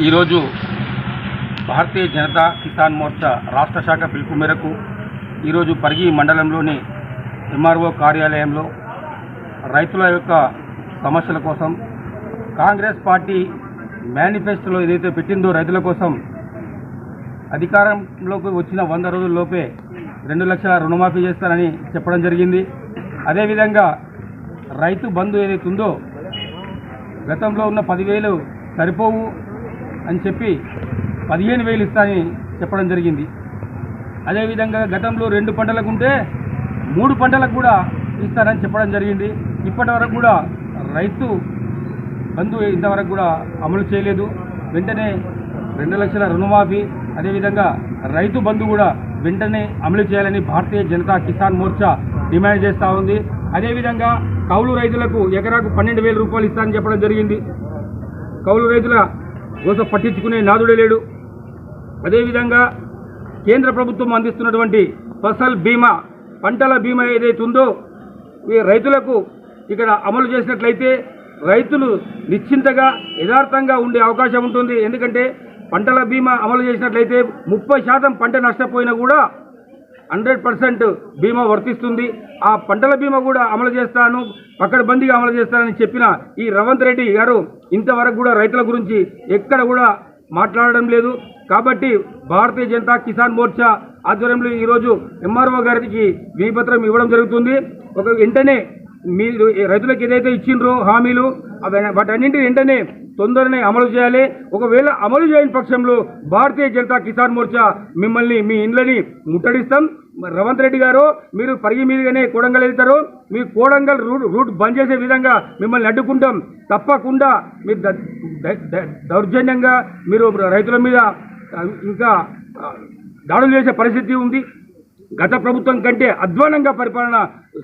ఈరోజు భారతీయ జనతా కిసాన్ మోర్చా రాష్ట్ర శాఖ పిలుపు మేరకు ఈరోజు పరిగి మండలంలోని ఎంఆర్ఓ కార్యాలయంలో రైతుల యొక్క సమస్యల కోసం కాంగ్రెస్ పార్టీ మేనిఫెస్టోలో ఏదైతే పెట్టిందో రైతుల కోసం అధికారంలోకి వచ్చిన వంద రోజుల్లోపే రెండు లక్షల రుణమాఫీ చేస్తానని చెప్పడం జరిగింది. అదేవిధంగా రైతు బంధు ఏదైతే ఉందో గతంలో ఉన్న పదివేలు సరిపోవు అని చెప్పి పదిహేను వేలు ఇస్తానని చెప్పడం జరిగింది. అదేవిధంగా గతంలో రెండు పంటలకు ఉంటే మూడు పంటలకు కూడా ఇస్తానని చెప్పడం జరిగింది. ఇప్పటి వరకు కూడా రైతు బంధు ఇంతవరకు కూడా అమలు చేయలేదు. వెంటనే రెండు లక్షల రుణమాఫీ అదేవిధంగా రైతు బంధు కూడా వెంటనే అమలు చేయాలని భారతీయ జనతా కిసాన్ మోర్చా డిమాండ్ చేస్తూ ఉంది. అదేవిధంగా కౌలు రైతులకు ఎకరాకు పన్నెండు వేల రూపాయలు ఇస్తానని చెప్పడం జరిగింది. కౌలు రైతుల కోసం పట్టించుకునే నాదుడే లేడు. అదేవిధంగా కేంద్ర ప్రభుత్వం అందిస్తున్నటువంటి ఫసల్ బీమా పంటల బీమా ఏదైతే ఉందో ఈ రైతులకు ఇక్కడ అమలు చేసినట్లయితే రైతులు నిశ్చింతగా యథార్థంగా ఉండే అవకాశం ఉంటుంది. ఎందుకంటే పంటల బీమా అమలు చేసినట్లయితే ముప్పై శాతం పంట నష్టపోయినా కూడా హండ్రెడ్ పర్సెంట్ బీమా వర్తిస్తుంది. ఆ పంటల బీమా కూడా అమలు చేస్తాను పక్కడబందీగా అమలు చేస్తానని చెప్పిన ఈ రవంత్ రెడ్డి గారు ఇంతవరకు కూడా రైతుల గురించి ఎక్కడ కూడా మాట్లాడడం లేదు. కాబట్టి భారతీయ జనతా కిసాన్ మోర్చా ఆధ్వర్యంలో ఈరోజు ఎంఆర్ఓ గారికి వినిపత్రం ఇవ్వడం జరుగుతుంది. ఒక వెంటనే మీరు రైతులకు ఏదైతే ఇచ్చిండ్రో హామీలు అవి వాటన్నింటి వెంటనే తొందరనే అమలు చేయాలి. ఒకవేళ అమలు చేయని పక్షంలో భారతీయ జనతా కిసాన్ మోర్చా మిమ్మల్ని మీ ఇండ్లని ముట్టడిస్తాం. రవంత్ రెడ్డి గారు మీరు పరిగి మీదుగానే కోడంగల్ వెళ్తారు. మీ కోడంగల్ రూట్ రూట్ బంద్ చేసే విధంగా మిమ్మల్ని అడ్డుకుంటాం. తప్పకుండా మీరు దౌర్జన్యంగా మీరు రైతుల మీద ఇంకా దాడులు చేసే పరిస్థితి ఉంది. గత ప్రభుత్వం కంటే అధ్వానంగా పరిపాలన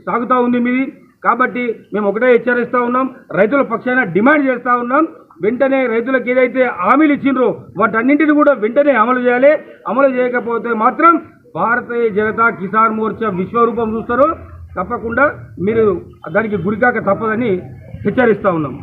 సాగుతూ ఉంది మీది. కాబట్టి మేము ఒకటే హెచ్చరిస్తూ ఉన్నాం. రైతుల పక్షాన డిమాండ్ చేస్తూ ఉన్నాం. వెంటనే రైతులకు ఏదైతే హామీలు ఇచ్చిండ్రో వాటన్నింటిని కూడా వెంటనే అమలు చేయాలి. అమలు చేయకపోతే మాత్రం భారతీయ జనతా కిసాన్ మోర్చా విశ్వరూపం చూస్తారు. తప్పకుండా మీరు దానికి గురికాక తప్పదని హెచ్చరిస్తూ ఉన్నాం